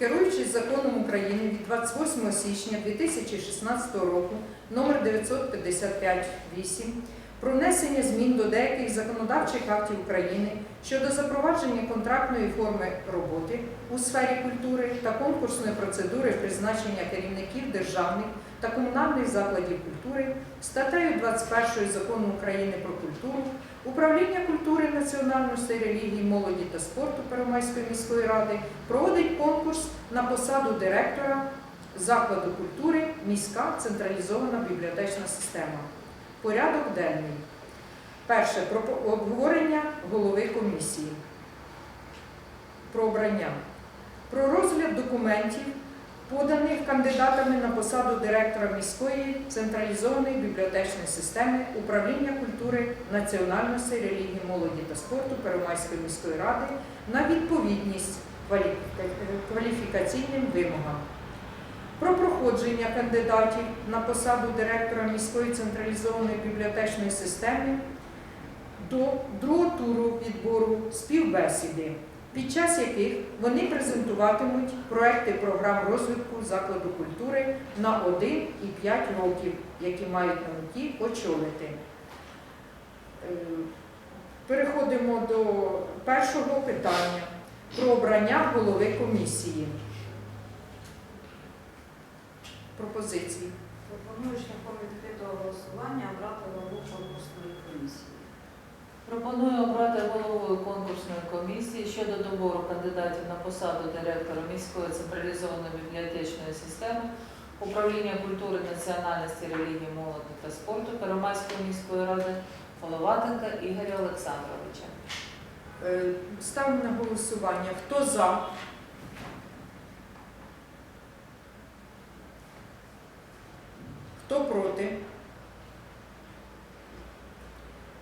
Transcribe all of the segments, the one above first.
Керуючись законом України від 28 січня 2016 року номер 955-8 про внесення змін до деяких законодавчих актів України щодо запровадження контрактної форми роботи у сфері культури та конкурсної процедури призначення керівників державних та комунальних закладів культури статтею 21 закону України про культуру Управління культури, національності, релігії, молоді та спорту Первомайської міської ради проводить конкурс на посаду директора закладу культури міська централізована бібліотечна система. Порядок денний. Перше про обговорення голови комісії. Про обрання. Про розгляд документів, поданих кандидатами на посаду директора міської централізованої бібліотечної системи управління культури, національності, релігії, молоді та спорту Первомайської міської ради на відповідність кваліфікаційним вимогам. Про проходження кандидатів на посаду директора міської централізованої бібліотечної системи до другого туру відбору співбесіди, під час яких вони презентуватимуть проекти програм розвитку закладу культури на 1 і 5 років, які мають на меті очолити. Е, Переходимо до першого питання про обрання голови комісії. Пропозиції. Пропоную шляхом відкритого голосування обрати голову конкурсної комісії. Пропоную обрати головою конкурсної комісії щодо добору кандидатів на посаду директора міської централізованої бібліотечної системи управління культури, національності, релігії, молоді та спорту Первомайської міської ради Головатенка Ігоря Олександровича. Е, Ставлю на голосування. Хто за? Хто проти?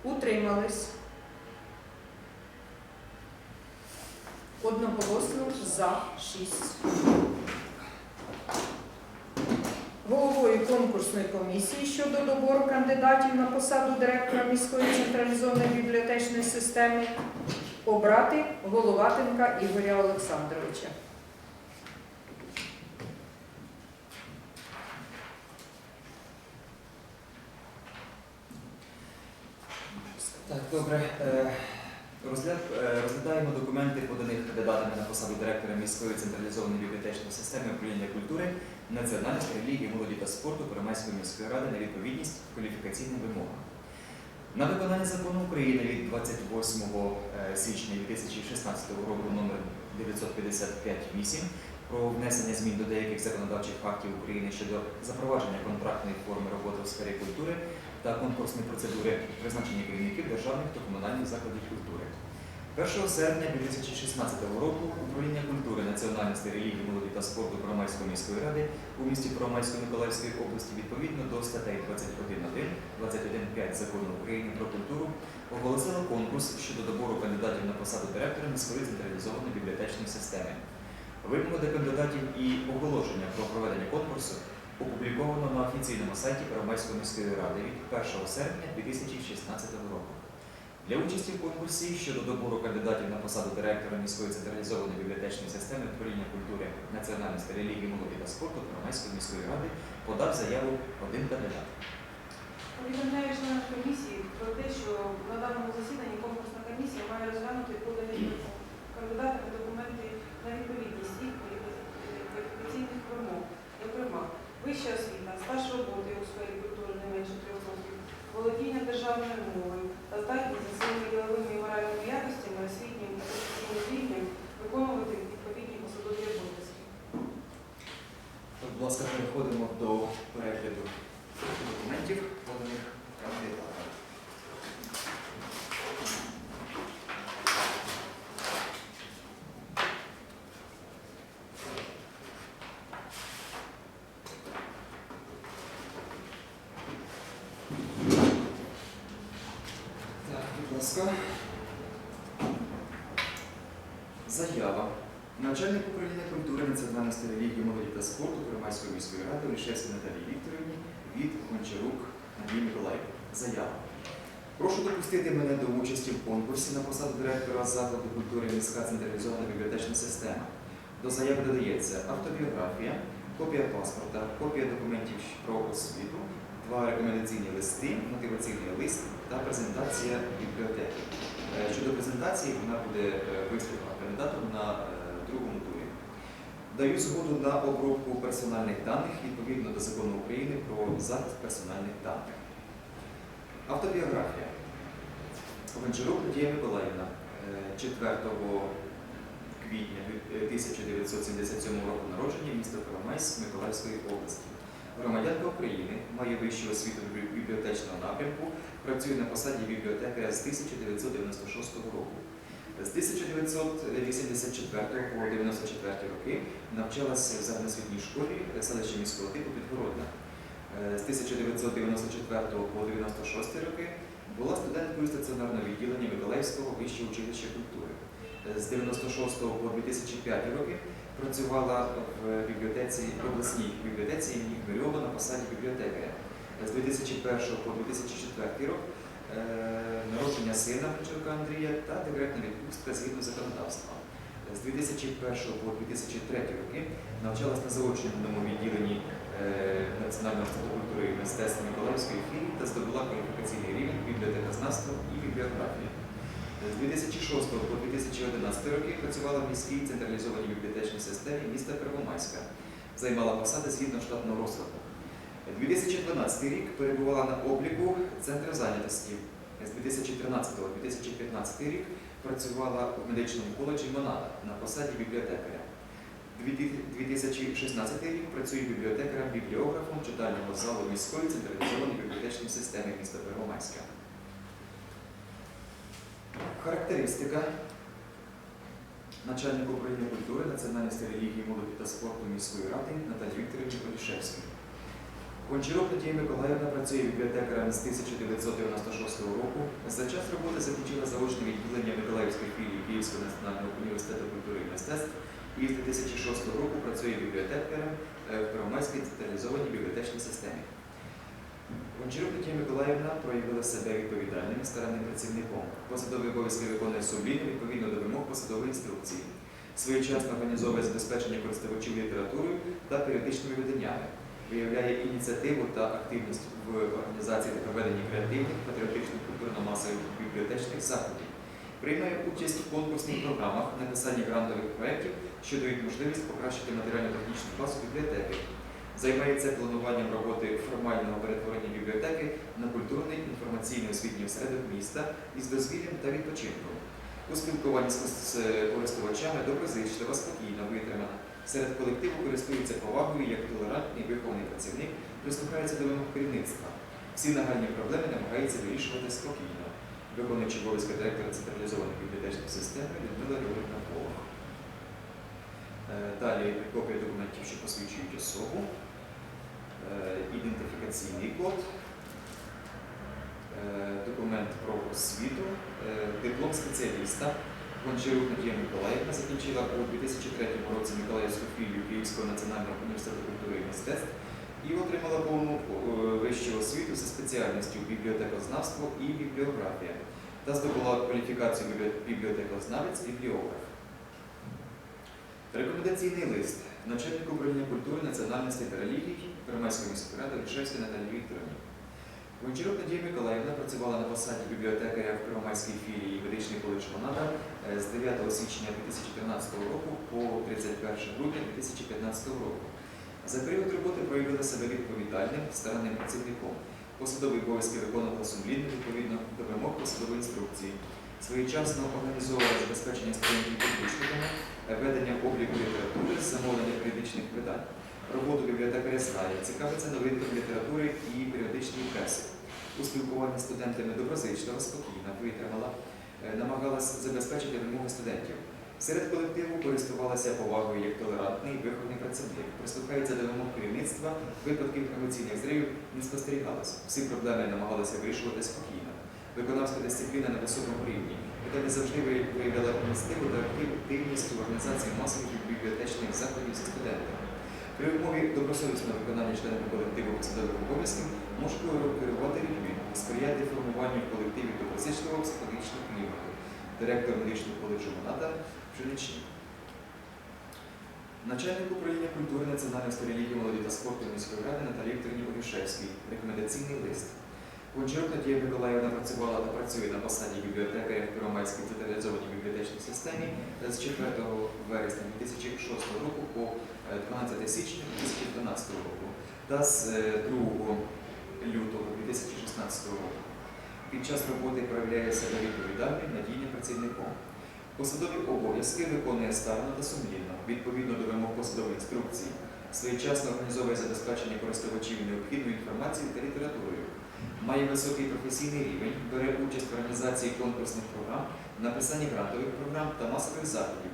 Утримались? Одноголосно за 6. Головою конкурсної комісії щодо добору кандидатів на посаду директора міської централізованої бібліотечної системи обрати Головатенка Ігоря Олександровича. Так, добре. Е, е, Розглядаємо документи, поданих кандидатами на посаду директора міської централізованої бібліотечної системи управління культури, національності, релігії, молоді та спорту Первомайської міської ради на відповідність кваліфікаційним вимогам. На виконання закону України від 28 е, січня 2016 року номер 955-8 про внесення змін до деяких законодавчих актів України щодо запровадження контрактної форми роботи у сфері культури та конкурсної процедури призначення керівників державних та комунальних закладів культури. 1 серпня 2016 року управління культури, національності, релігії, молоді та спорту Первомайської міської ради у місті Первомайської Миколаївської області відповідно до статей 21.1, 21.5 закону України про культуру оголосило конкурс щодо добору кандидатів на посаду директора міської централізованої бібліотечної системи. Вимоги до кандидатів і оголошення про проведення конкурсу опубліковано на офіційному сайті Первомайської міської ради від 1 серпня 2016 року. Для участі в конкурсі щодо добору кандидатів на посаду директора міської централізованої бібліотечної системи управління культури, національності, релігії, молоді та спорту Первомайської міської ради подав заяву один кандидат. Повідомляю членам комісії про те, що на даному засіданні конкурсна комісія має розглянути подані кандидатами документи на відповідність їх кваліфікаційних вимог. Зокрема, вища освіта, стаж роботи у сфері культури не менше трьох років, володіння державною мовою та здатність за своїми діловими і моральними якостями, освітнім та професійним рівнем виконувати відповідні посадові обов'язки. Будь ласка, переходимо до перегляду документів, поданих кандидатами. Так, будь ласка. Заява. Начальник управління культури, національності, релігії, молоді та спорту Первомайської міської ради Олішевській Наталії Вікторівні від Гончарук Надії Миколаївни. Заява. Прошу допустити мене до участі в конкурсі на посаду директора закладу культури міська централізована бібліотечна система. До заяви додається автобіографія, копія паспорта, копія документів про освіту, два рекомендаційні листи, мотиваційний лист та презентація бібліотеки. Е, Щодо презентації, вона буде е, висловлена кандидатом на е, другому турі. Даю згоду на обробку персональних даних відповідно до закону України про захист персональних даних. Автобіографія. Гончарук Надія Миколаївна е, 4 квітня е, 1977 року народження місто Первомайськ Миколаївської області. Громадянка України має вищу освіту бібліотечного напрямку, працює на посаді бібліотекаря з 1996 року. З 1984 по 94 роки навчалася в загальноосвітній школі селища міського типу Підгородна. Е, З 1994 по 96 роки була студенткою стаціонарного відділення Миколаївського вищого училища культури. Е, З 96 по 2005 роки працювала в бібліотеці в обласній бібліотеці імені Хмельова на посаді бібліотекаря. З 2001 по 2004 рік е, народження сина Гончарука Андрія та декретна відпустка згідно законодавства. З 2001 по 2003 роки навчалась на заочному відділенні е, Національного інституту культури і мистецтва Миколаївської філії та здобула кваліфікаційний рівень бібліотекознавства і бібліографії. З 2006 по 2011 роки працювала в міській централізованій бібліотечній системі міста Первомайська. Займала посади згідно штатного розкладу. 2012 рік перебувала на обліку Центру зайнятості. З 2013 по 2015 рік працювала в медичному коледжі Монада на посаді бібліотекаря. 2016 рік працює бібліотекарем бібліографом читального залу міської централізованої бібліотечної системи міста Первомайська. Характеристика начальника управління культури, національності релігії, молоді та спорту міської ради Наталії Вікторівні Полішевській. Гончарук Надія Миколаївна працює бібліотекарем з 1996 року. За час роботи закінчила заочне відділення Миколаївської філії Київського національного університету культури і мистецтв і з 2006 року працює бібліотекарем е, в Первомайській централізованій бібліотечній системі. Гончарук Надія Миколаївна проявила себе відповідальним старанним працівником. Посадові обов'язки виконує сумлінно відповідно до вимог посадової інструкції. Своєчасно організовує забезпечення користувачів літературою та періодичними виданнями. Виявляє ініціативу та активність в організації та проведенні креативних, патріотичних, культурно-масових бібліотечних заходів. Приймає участь в конкурсних програмах написанні грантових проєктів, що дають можливість покращити матеріально-технічну базу бібліотеки. Займається плануванням роботи формального перетворення бібліотеки на культурний інформаційний освітній осередок міста із дозвіллям та відпочинком. У спілкуванні з з користувачами доброзичлива, спокійно, витримана. Серед колективу користується повагою як толерантний вихований працівник, прислухається до вимог керівництва. Всі нагальні проблеми намагається вирішувати спокійно. Виконуючи обов'язки директора централізованої бібліотечної системи Людмила Юрівна Полох. Е, Далі копія документів, що посвідчують особу, Е, ідентифікаційний код, е, документ про освіту, е, диплом спеціаліста. Гончарук Надія Миколаївна закінчила у 2003 році Миколаївську філію Київського національного університету культури і мистецтв і отримала повну е, вищу освіту за спеціальністю бібліотекознавство і бібліографія та здобула кваліфікацію біблі- бібліотекознавець бібліограф. Рекомендаційний лист начальнику управління культури, національності та релігій Первомайської міської ради Рішевської Наталії Вікторовні. Гончарук Надія Миколаївна працювала на посаді бібліотекаря в Первомайській філії медичний коледж Монада е, з 9 січня 2013 року по 31 грудня 2015 року. За період роботи проявила себе відповідальним, старанним працівником. Посадові обов'язки виконувала сумлінно відповідно до вимог посадової інструкції. Своєчасно організовувала забезпечення студентів підручниками, ведення обліку літератури, замовлення періодичних видань. Роботу бібліотекаря знає, цікавиться новинками літератури і періодичної преси. У спілкуванні з студентами доброзичлива, спокійна, витримала, е, намагалась забезпечити вимоги студентів. Серед колективу користувалася повагою як толерантний, вихований працівник, прислухається до вимог керівництва, випадків емоційних зривів не спостерігалося. Всі проблеми намагалися вирішувати спокійно. Виконавська дисципліна на високому рівні, яка не завжди ви- виявляла ініціативу та активність у організації масових бібліотечних заходів зі студентами. При умові добросовісного виконання членами колективу посадових обов'язків може керувати людьми, сприяти формуванню в колективі добросичливого психологічного клімату. Директор медичного коледжу Монада Пшеничні. Начальник управління культури, національної релігії, молоді та спорту міської ради Наталії Вікторівні Богішевській. Рекомендаційний лист. Гончарук Надія Миколаївна працювала та працює на посаді бібліотекаря в Первомайській централізованій бібліотечній системі з 4 вересня 2006 року по е, 12 січня 2012 року та з е, 2 лютого 2016 року. Під час роботи проявляє себе відповідальним, надійним працівником. Посадові обов'язки виконує старанно та сумлінно, відповідно до вимог посадової інструкції, своєчасно організовує забезпечення користувачів необхідною інформацією та літературою, має високий професійний рівень, бере участь в організації конкурсних програм, написанні грантових програм та масових заходів.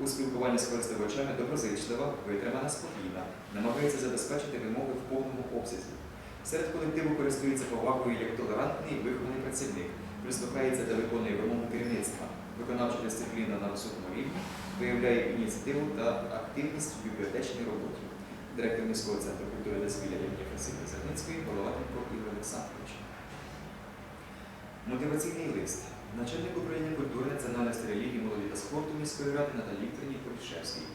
У спілкуванні з користувачами доброзичлива, витримана, спокійна, намагається забезпечити вимоги в повному обсязі. Серед колективу користується повагою як толерантний вихований працівник, прислухається та виконує вимогу керівництва, виконавча дисципліна на високому рівні, виявляє ініціативу та активність в бібліотечній роботі. Директор міського центру культури та дозвілля імені Фасилі Зерницької, Головатенко Ігор Олександрович. Мотиваційний лист. Начальник управління культури, національності, релігії, молоді та спорту міської ради Наталії Вікторівні Полішевській.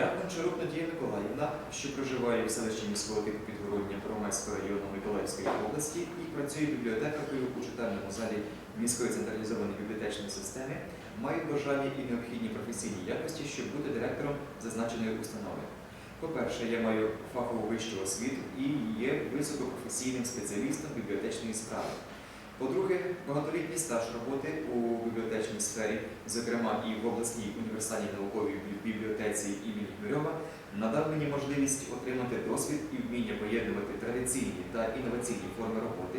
Я Гончарук Надія Миколаївна, що проживаю в селищі міського типу Підгородня Первомайського району Миколаївської області і працюю бібліотекаркою у читальному залі міської централізованої бібліотечної системи, маю бажання і необхідні професійні якості, щоб бути директором зазначеної установи. По-перше, я маю фахову вищу освіту і є високопрофесійним спеціалістом бібліотечної справи. По-друге, багатолітній стаж роботи у бібліотечній сфері, зокрема і в обласній універсальній науковій бібліотеці імені Гмирьова, надав мені можливість отримати досвід і вміння поєднувати традиційні та інноваційні форми роботи,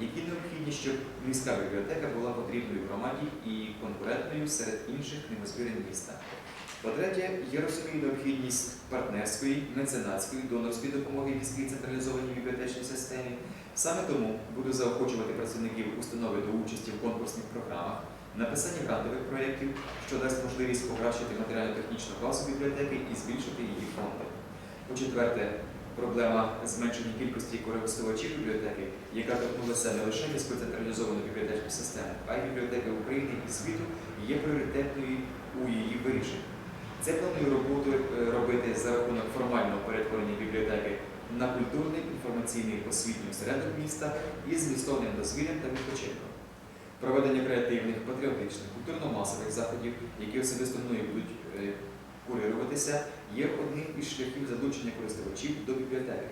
які необхідні, щоб міська бібліотека була потрібною громаді і конкурентною серед інших книгозбірень міста. По-третє, я розумію необхідність партнерської, меценатської, донорської допомоги міській централізованій бібліотечній системі. Саме тому буду заохочувати працівників установи до участі в конкурсних програмах, написанні грантових проєктів, що дасть можливість покращити матеріально-технічну базу бібліотеки і збільшити її фонди. По-четверте, проблема зменшення кількості користувачів бібліотеки, яка торкнулася не лише міської централізованої бібліотечної системи, а й бібліотеки України і світу, є пріоритетною у її вирішенні. Це планую роботу е, робити за рахунок формального перетворення бібліотеки на культурний, інформаційний освітній осередок міста із змістовним дозвіллям та відпочинком. Проведення креативних, патріотичних, культурно-масових заходів, які особисто мною будуть е, курируватися, є одним із шляхів залучення користувачів до бібліотеки.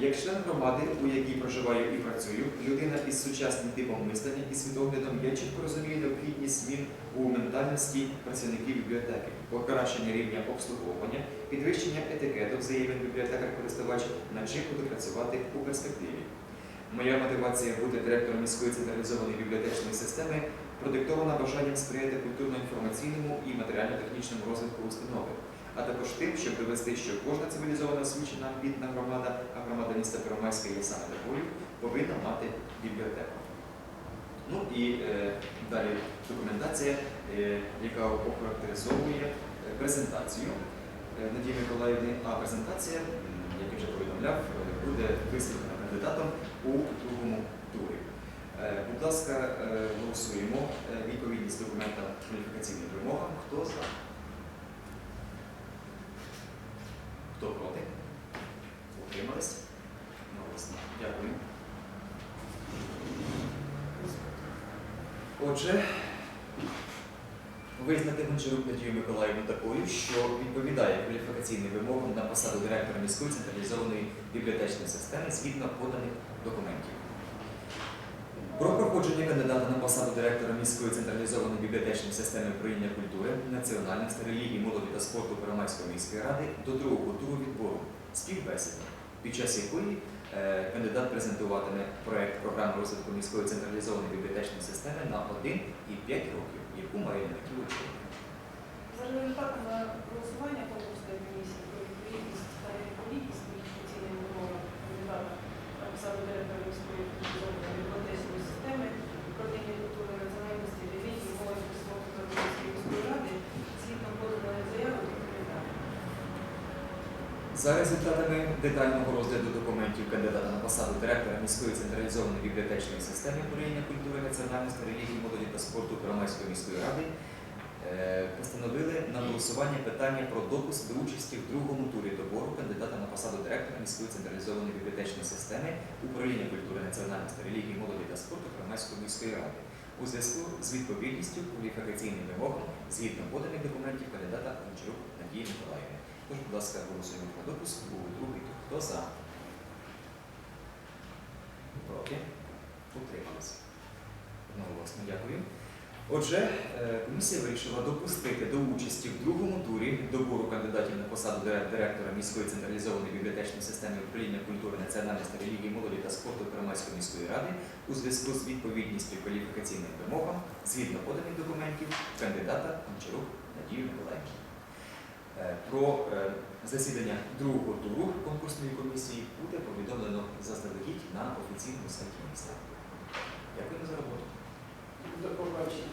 Як член громади, у якій проживаю і працюю, людина із сучасним типом мислення і світоглядом, я чітко розумію необхідність змін у ментальності працівників бібліотеки, покращення рівня обслуговування, підвищення етикету взаємин бібліотекар-користувач, над чим буду працювати у перспективі. Моя мотивація бути директором міської централізованої бібліотечної системи продиктована бажанням сприяти культурно-інформаційному і матеріально-технічному розвитку установи, а також тим, щоб довести, що кожна цивілізована освічена бідна громада, а громада міста Первомайська є саме такою, повинна мати бібліотеку. Ну і е, далі документація, е, яка охарактеризовує е, презентацію е, Надії Миколаївни, а презентація, як я вже повідомляв, е, буде висловлена кандидатом у другому турі. Е, Будь ласка, е, голосуємо відповідність документа кваліфікаційним вимогам. Хто за? Хто проти? Утримались? Голосно. Дякую. Отже, визнати Гончарук Надію Миколаївну такою, що відповідає кваліфікаційним вимогам на посаду директора міської централізованої бібліотечної системи згідно поданих документів. Про проходження кандидата на посаду директора міської централізованої бібліотечної системи управління культури, національності, релігії, молоді та спорту Первомайської міської ради до другого туру відбору співбесіди, під час якої кандидат презентуватиме проект програми розвитку міської централізованої бібліотечної системи на 1 і 5 років, яку має на меті очолити. За результатами голосування конкурсної комісії про відповідність та невідповідність кваліфікаційним вимогам кандидата на посаду директора міської централізованої бібліотечної системи управління культури національності, релігії, мови та спорту Тернопільської міської ради згідно поданої заяви до кандидата. За результатами детального розгляду документів кандидата на посаду директора міської централізованої бібліотечної системи управління культури, національності, релігії, молоді та спорту Первомайської міської ради е, постановили на голосування питання про допуск до участі в другому турі добору кандидата на посаду директора міської централізованої бібліотечної системи управління культури національності, релігії, молоді та спорту Громадської міської ради у зв'язку з відповідністю кваліфікаційним вимогам згідно поданих документів кандидата Гончарук Надії Миколаївни. Тож, будь ласка, голосуємо про допуск у другий. Хто за? Проти? Утрималися. Одноголосно дякую. Отже, е, комісія вирішила допустити до участі в другому турі добору кандидатів на посаду директора міської централізованої бібліотечної системи управління культури, національності, релігії, молоді та спорту Громадської міської ради у зв'язку з відповідністю кваліфікаційним вимогам згідно поданих документів кандидата Гончарук Надію Миколаївну. Е, Про е, засідання другого туру конкурсної комісії буде повідомлено заздалегідь на офіційному сайті міста. Дякую за роботу. До побачення.